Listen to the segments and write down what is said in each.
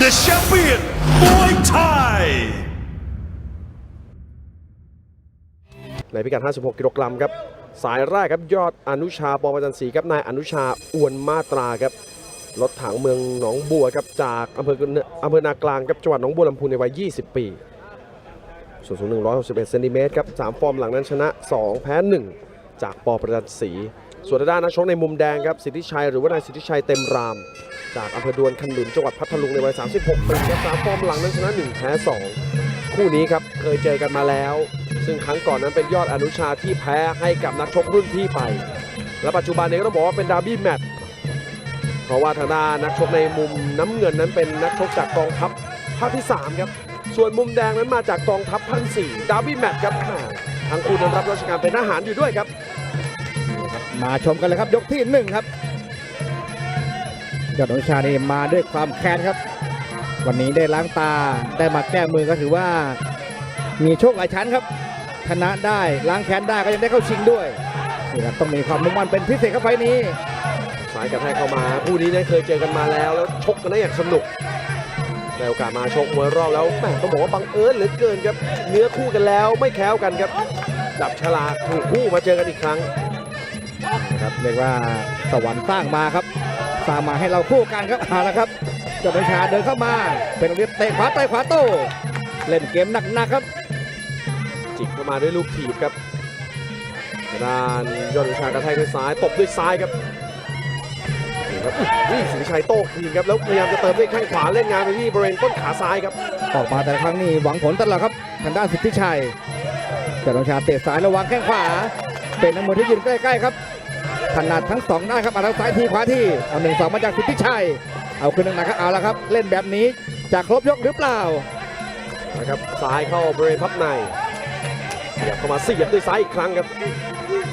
the champion, Muay Thai. ในพิกัด 56 กิโลกรัมครับ สายแรกครับยอดอนุชาปอประจันศรีครับ นายอนุชาอ้วนมาตราครับรถถังเมืองหนองบัวครับจากอำเภออำเภอนากลางครับจังหวัดหนองบัวลำพูในวัย 20 ปี ส่วนสูง 161 เซนติเมตรครับ 3 ฟอร์มหลังนั้นชนะ 2 แพ้ 1 จากปอประจันศรีส่วนด้านนักชกในมุมแดงครับสิทธิชัยหรือว่านายสิทธิชัยเต็มราม จากอำเภอดวนคันดุนจังหวัดพัทลุงในวัย 36 ปีครับสามฟอร์มหลังนั้นชนะ 1 แพ้ 2 คู่นี้ครับเคยเจอกันมาแล้ว ซึ่งครั้งก่อนนั้นเป็นยอดอนุชาที่แพ้ให้กับนักชกรุ่นพี่ไป และปัจจุบันนี้ก็ต้องบอกว่าเป็นดาร์บี้แมตช์เพราะว่าทางด้านนักชกในมุมน้ำเงินนั้นเป็นนักชกจากกองทัพภาคที่ 3 ครับ ส่วนมุมแดงนั้นมาจากกองทัพภาคสี่ดาร์บี้แมตช์ครับแม่ทั้งคู่นั้นรับราชการเป็นทหารอยู่ด้วยครับ มาชมกันเลยครับยกที่หนึ่งครับ ยอดอนุชานี่มาด้วยความแค้นครับ วันนี้ได้ล้างตาได้มาแก้มือก็ถือว่า มีโชคหลายชั้นครับ ชนะได้ล้างแค้นได้ก็ยังได้เข้าชิงด้วยนี่ครับต้องมีความมุ่งมั่นเป็นพิเศษครับไฟนี้สายกระแทกเข้ามาคู่นี้เนี่ยเคยเจอกันมาแล้ว แล้วชกกันได้อย่างสนุกได้โอกาสมาชกมวยรอบแล้วแม่ต้องบอกว่าบังเอิญเหลือเกินครับ เนื้อคู่กันแล้วไม่แคล้วกันครับจับฉลากถูกคู่มาเจอกันอีกครั้งนะครับเรียกว่าสวรรค์สร้างมาครับ สร้างมาให้เราคู่กันครับเอาละครับยอดอนุชาเดินเข้ามาเป็นโรงเรียนเตะขวาต่อยขวาโต้เล่นเกมหนักๆครับจิกเข้ามาด้วยลูกถีบครับทางด้านยอดวิชากระแทกด้วยซ้ายตบด้วยซ้ายครับนี่ครับนี่สิริชัยโต้คืนครับแล้วพยายามจะเติมด้วยแข้งขวาเล่นงานไปที่บริเวณต้นขาซ้ายครับออกมาแต่ละครั้งนี่หวังผลตลอดครับทางด้านสิทธิชัยจอดองชาเตะซ้ายระวังแข้งขวาเป็นนักมวยที่ยืนใกล้ๆครับ ถนัดทั้งสองด้านครับเอาทั้งซ้ายทีขวาทีเอาหนึ่งสองมาจากสิทธิชัย เอาขึ้นหนักๆครับเอาละครับ เล่นแบบนี้จะครบยกหรือเปล่านะครับซ้ายเข้าบริเวณพับในขยับเข้ามาเสียบด้วยซ้ายอีกครั้งครับ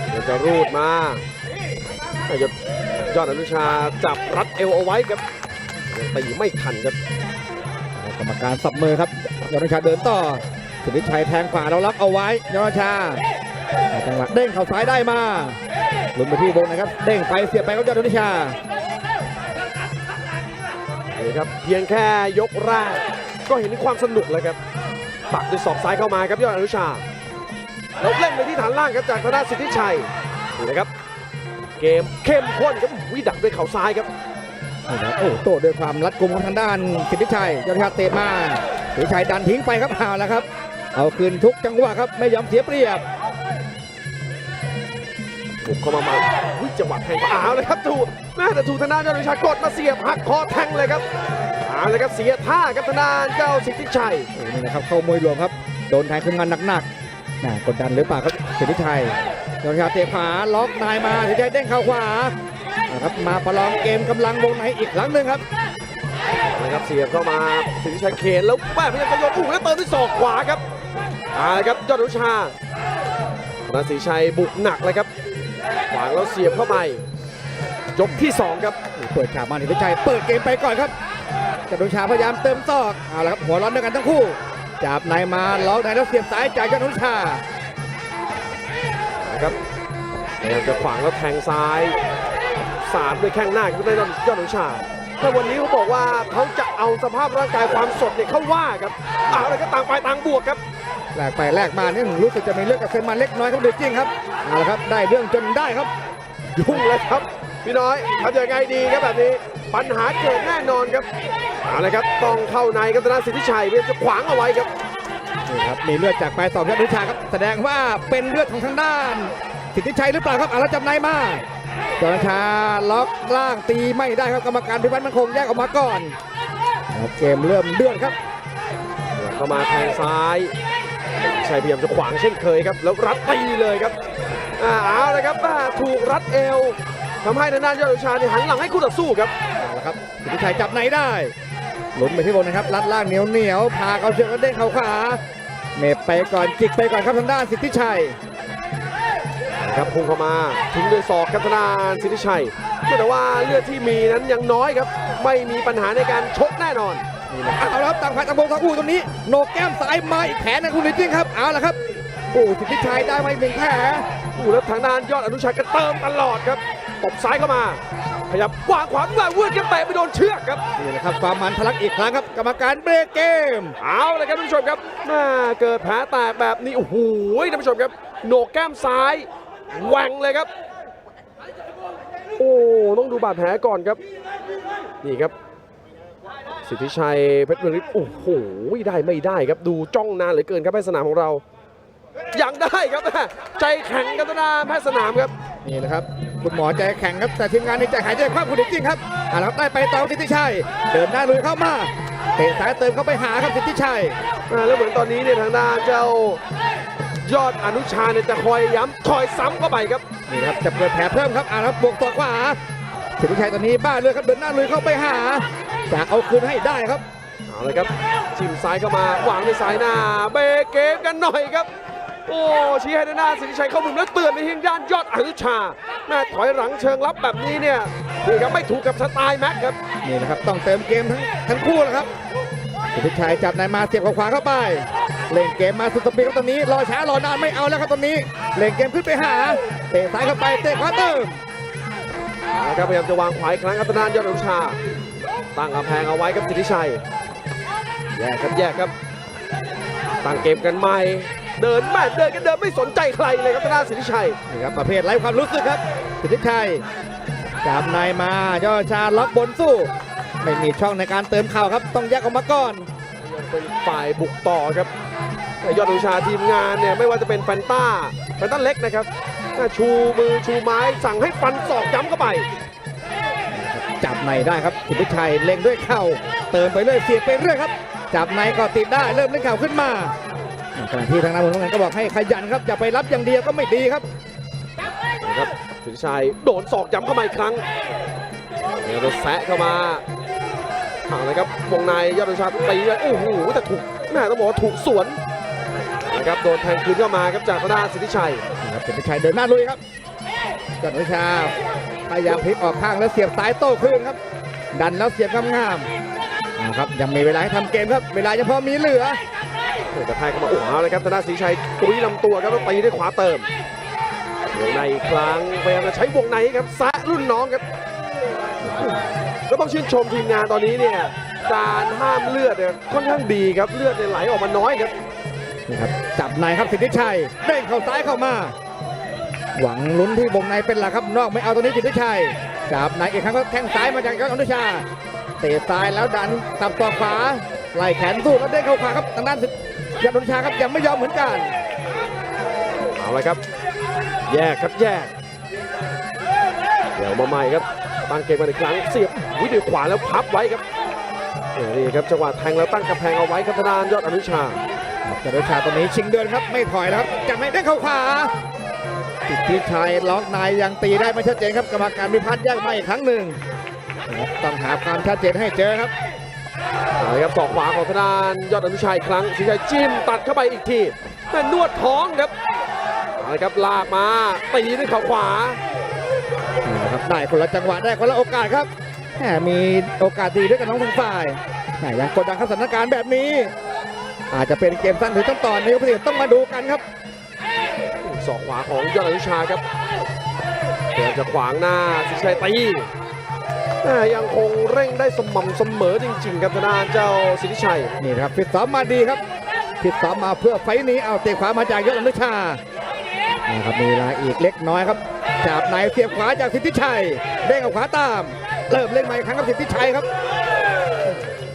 เดี๋ยวจะรูดมาแต่ยอดยอดอนุชาจับรัดเอวเอาไว้ครับยังตีไม่ทันครับกรรมการสับมือครับยอดชาเดินต่อสิทธิชัยแทงขวาเราล็อกเอาไว้ยอดชา จังหวะเด้งเข่าซ้ายได้มาลุ้นไปที่วงนะครับ เด้งไปเสียบไปครับยอดชานี่ครับเพียงแค่ยกแรกก็เห็นถึงความสนุกแล้วครับปักด้วยศอกซ้ายเข้ามาครับยอดอนุชาแล้วเล่นไปที่ฐานล่างครับจากธนาสิทธิชัยนี่นะครับ เกมเข้มข้นครับวิดักด้วยเข่าซ้ายครับนี่ครับโอ้โต้ด้วยความรัดกุมของทางด้านสิทธิชัยยอดชาเตะมาสิทธิชัยดันทิ้งไปครับเอาแล้วครับ เอาคืนทุกจังหวะครับไม่ยอมเสียเปรียบ บุกเข้ามามาวิจังหวะแทงอ้าวเลยครับถูกแม่แต่ถูกธนานยอดอนุชากดมาเสียบหักคอแทงเลยครับเอาเลยครับเสียท่าครับธนานเจ้าสิทธิชัยโอ้นี่นะครับเข้ามวยหลวงครับโดนแทงขึ้นงานหนักๆน่ากดดันหรือเปล่าครับสิทธิชัยยอดชาเตะขวาล็อกนายมาสิทธิชัยเด้งเข่าขวาครับมาประลองเกมกำลังวงในอีกครั้งหนึ่งครับนะครับเสียบเข้ามาสิทธิชัยเขนแล้วแม่พยายามจะโยนอู้แล้วเติมด้วยศอกขวาครับเอาละครับยอดอนุชาธนาสิทธิชัยบุกหนักเลยครับ ขวางแล้วเสียบเข้าไปยกที่สองครับเปิดฉากมาสิทธิชัยเปิดเกมไปก่อนครับจตุชาพยายามเติมซอกเอาละครับหัวร้อนด้วยกันทั้งคู่ จับนายมาล็อกนายแล้วเสียบซ้ายจากยอดนุชานะครับพยายามจะขวางแล้วแทงซ้ายสาดด้วยแข้งหน้าก็ได้ยอดยอดอนุชาแต่วันนี้เขาบอกว่าเขาจะเอาสภาพร่างกายความสดเนี่ยเข้าว่าครับเอาเลยก็ต่างฝ่ายต่างบวกครับ แลกไปแลกมาเนี่ยรู้สึกจะมีเลือกกับเซนมาเล็กน้อยครับเด็ดจริงครับเอาละครับได้เรื่องจนได้ครับ ยุ่งเลยครับ พี่น้อยทำยังไงดีครับแบบนี้ปัญหาเกิดแน่นอนครับเอาละครับต้องเข้าในกัตนาสิทธิชัยเพื่อจะขวางเอาไว้ครับนี่ครับมีเลือดจากปลายสองยอดนุชาครับแสดงว่าเป็นเลือดของทางด้าน สิทธิชัยหรือเปล่าครับเอาละจับนายมาจอชาล็อกล่างตีไม่ได้ครับกรรมการพิพัฒน์มันคงแยกออกมาก่อนเอาเกมเริ่มเดือดครับเข้ามาแทงซ้าย ชัยพยายามจะขวางเช่นเคยครับ แล้วรัดตีเลยครับอ่าเอาเลยครับอ่าถูกรัดเอวทำให้ทางด้านยอดวิชาเนี่ยหันหลังให้คู่ต่อสู้ครับเอาละครับสิทธิชัยจับในได้หลุนไปที่บนนะครับรัดล่างเหนียวเหนียวพาเขาเชือกแล้วเด้งเข่าขาเมฟไปก่อนจิกไปก่อนครับทางด้านสิทธิชัยนะครับพุ่งเข้ามาทิ้งด้วยศอกครับทางด้านสิทธิชัยแต่ว่าเลือดที่มีนั้นยังน้อยครับ ไม่มีปัญหาในการชกแน่นอน นี่นะเอาละครับต่างฝ่ายต่างโบงทั้งคู่ตรงนี้โหนกแก้มซ้ายมาอีกแผลนะคุณลิจริงครับเอาละครับโอ้สิทธิชัยได้มาอีกหนึ่งแผลอู้แล้วทางด้านยอดอนุชาก็เติมตลอดครับตบซ้ายเข้ามาขยับวางขวางมาวืดกันเตะไปโดนเชือกครับนี่แหละครับความมันทะลักอีกครั้งครับกรรมการเบรกเกม เอาเลยครับท่านผู้ชมครับแม่เกิดแผลแตกแบบนี้โอ้โหท่านผู้ชมครับโหนกแก้มซ้ายแหว่งเลยครับ โอ้ต้องดูบาดแผลก่อนครับ นี่ครับ สิทธิชัยเพชรเมืองฤทธิ์โอ้โหได้ไม่ได้ครับดูจ้องนานเหลือเกินครับแพทย์สนามของเรายังได้ครับใจแข็งกันตนาแพทย์สนามครับนี่แหละครับคุณหมอใจแข็งครับแต่ทีมงานนี่ใจหายใจคว่ำคุณจริงๆครับอ่าแล้วได้ไปต่อสิทธิชัย เดินหน้าลุยเข้ามาเตะซ้ายเติมเข้าไปหาครับสิทธิชัยอ่าแล้วเหมือนตอนนี้เนี่ยทางด้านเจ้ายอดอนุชาเนี่ยจะคอยย้ำคอยซ้ำเข้าไปครับนี่นะครับจะเปิดแผลเพิ่มครับอ่าแล้วบวกตัวขวาสิทธิชัยตอนนี้บ้าเลยครับเดินหน้าลุยเข้าไปหา จะเอาคืนให้ได้ครับเอาเลยครับจิ้มซ้ายเข้ามาวางด้วยซ้ายหน้าเบรกเกมกันหน่อยครับ โอ้ชี้ให้ด้านหน้าสิทธิชัยเข้ามุมแล้วเตือนไปที่ด้านยอดอนุชาแม่ถอยหลังเชิงรับแบบนี้เนี่ยนี่ครับไม่ถูกกับสไตล์แม็กครับนี่นะครับต้องเติมเกมทั้งทั้งคู่แล้วครับสิทธิชัยจับนายมาเสียบเข้าขวาเข้าไปเล่นเกมมาสุดสปีดครับตอนนี้รอช้ารอนานไม่เอาแล้วครับตอนนี้เล่นเกมขึ้นไปหาเตะซ้ายเข้าไปเตะขวาเติมนะครับพยายามจะวางขวาอีกครั้งอัตนานยอดอนุชา ตั้งกำแพงเอาไว้ครับสิทธิชัยแยกครับแยกครับตั้งเกมกันใหม่เดินแม่เดินกันเดินไม่สนใจใครเลยครับอัตนานสิทธิชัยนี่ครับประเภทไร้ความรู้สึกครับ สิทธิชัยจับนายมายอดชาล็อกบนสู้ ไม่มีช่องในการเติมเข่าครับ ต้องแยกออกมาก่อนยังเป็นฝ่ายบุกต่อครับแต่ยอดอนุชาทีมงานเนี่ยไม่ว่าจะเป็นแฟนต้าแฟนต้าเล็กนะครับก็ชูมือชูไม้สั่งให้ฟันศอกย้ำเข้าไป จับในได้ครับสิทธิชัยเล็งด้วยเข่าเติมไปเรื่อยเสียบไปเรื่อยครับ จับในก็ติดได้เริ่มเล่นเข่าขึ้นมาขณะที่ทางนั้นผมต้องการก็บอกให้ขยันครับอย่าไปรับอย่างเดียวก็ไม่ดีครับนะครับสิทธิชัยโดนศอกย้ำเข้ามาอีกครั้งเดี๋ยวเราแซะเข้ามาเอาเลยครับวงในยอดอนุชาตีไปโอ้โหแต่ถูกแม่ต้องบอกว่าถูกสวนนะครับโดนแทงคืนเข้ามาครับจากธนาสิทธิชัยนี่ครับสิทธิชัยเดินหน้าลุยครับยอดวิชา พยายามพลิกออกข้างแล้วเสียบซ้ายโต้คืนครับ ดันแล้วเสียบงามๆนะครับยังมีเวลาให้ทำเกมครับ เวลายังพอมีเหลือโอ้แต่แทงเข้ามาโอ้โหเอาเลยครับธนาสิทธิชัยตุ้ยลำตัวครับแล้วตีด้วยขวาเติมวงในอีกครั้งพยายามจะใช้วงในครับแซะรุ่นน้องครับก็ต้องชื่นชมทีมงานตอนนี้เนี่ยการห้ามเลือดเนี่ยค่อนข้างดีครับเลือดเนี่ยไหลออกมาน้อยครับนี่ครับจับในครับสิทธิชัยเด้งเข้าซ้ายเข้ามา หวังลุ้นที่วงในเป็นหลักครับนอกไม่เอาตัวนี้สิทธิชัยจับในอีกครั้งก็แข้งซ้ายมาจากยอดอนุชาเตะซ้ายแล้วดันตับต่อขวาไล่แขนสู้แล้วเด้งเข้าขวาครับทางด้านสิทธิยอดอนุชาครับยังไม่ยอมเหมือนกันเอาละครับ แยกครับแยกเดี๋ยวมาใหม่ครับตั้งเกมมาอีกครั้งเสียบวิดีขวาแล้วพับไว้ครับนี่ครับจังหวะแทงแล้วตั้งกำแพงเอาไว้ครับทางด้านยอดอนุชายอดอนุชาตัวนี้ชิงเดินครับไม่ถอยแล้วครับจับในเด้งเข้าขวา สิทธิชัยล็อกในยังตีได้ไม่ชัดเจนครับกรรมการพิพัฒน์แยกมาอีกครั้งหนึ่งนะครับต้องหาความชัดเจนให้เจอครับเอาละครับศอกขวาของทางด้านยอดอนุชาอีกครั้งสิชัยจิ้มตัดเข้าไปอีกทีแต่นวดท้องครับเอาละครับลากมาตีด้วยเข่าขวานี่นะครับได้คนละจังหวะได้คนละโอกาสครับแหมมีโอกาสดีด้วยกันน้องทั้งฝ่ายแหมยังกดดันเข้าสถานการณ์แบบนี้ อาจจะเป็นเกมสั้นหรือต้นตอนนี้ครับต้องมาดูกันครับ ศอกขวาของยอดอนุชาครับพยายามจะขวางหน้าสิชัยตีแต่ยังคงเร่งได้สม่ำเสมอจริงๆครับทางด้านเจ้าสิทธิชัยนี่นะครับฟิตซ้อมมาดีครับฟิตซ้อมมาเพื่อไฟล์นี้เอาเตะขวามาจากยอดอนุชานะครับมีเวลาอีกเล็กน้อยครับจับในเสียบขวาจากสิทธิชัยเด้งเอาขวาตาม เริ่มเล่นใหม่อีกครั้งครับสิทธิชัยครับ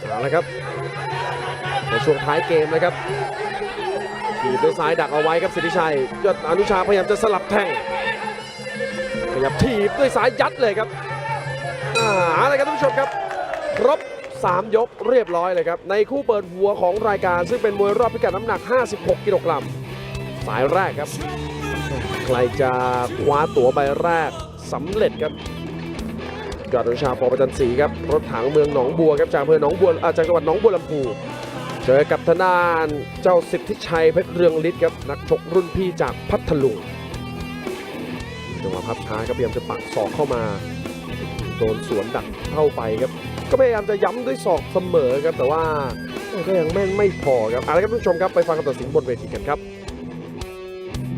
เอาละครับในช่วงท้ายเกมนะครับ ถีบด้วยซ้ายดักเอาไว้ครับสิทธิชัยยอดอนุชาพยายามจะสลับแทงขยับถีบด้วยซ้ายยัดเลยครับอ่าเอาละครับท่านผู้ชมครับ ครบ 3 ยกเรียบร้อยเลยครับ ในคู่เปิดหัวของรายการ ซึ่งเป็นมวยรอบพิกัดน้ำหนัก 56 กิโลกรัมสายแรกครับ ใครจะคว้าตั๋วใบแรกสำเร็จครับยอดอนุชาปอประจันศรีครับรถถังเมืองหนองบัวครับจากอำเภอหนองบัวอาจากจังหวัดหนองบัวลำพู เจอกับทนานเจ้าสิทธิชัยเพชรเรืองฤทธิ์ครับนักชกรุ่นพี่จากพัทลุงจังหวะพับช้าก็พยายามจะปักศอกเข้ามา โดนสวนดักเข้าไปครับ ก็พยายามจะย้ำด้วยศอกเสมอครับ แต่ว่าก็ยังแม่นไม่พอครับอาละครับทุกนผู้ชมครับไปฟังคำตัดสินบนเวทีกันครับ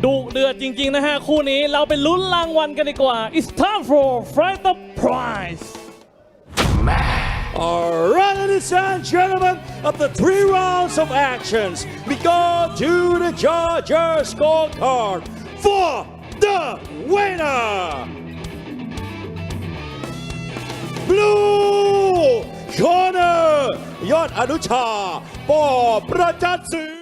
ดุเดือดจริง ๆ นะฮะ คู่นี้เราไปลุ้นรางวัลกันดีกว่า It's time for Fight the Prize All Ladies and gentlemen, of the three rounds of actions, we go to the Georgia scorecard for the winner. Blue corner, Yon Anucha, for Prajatsu.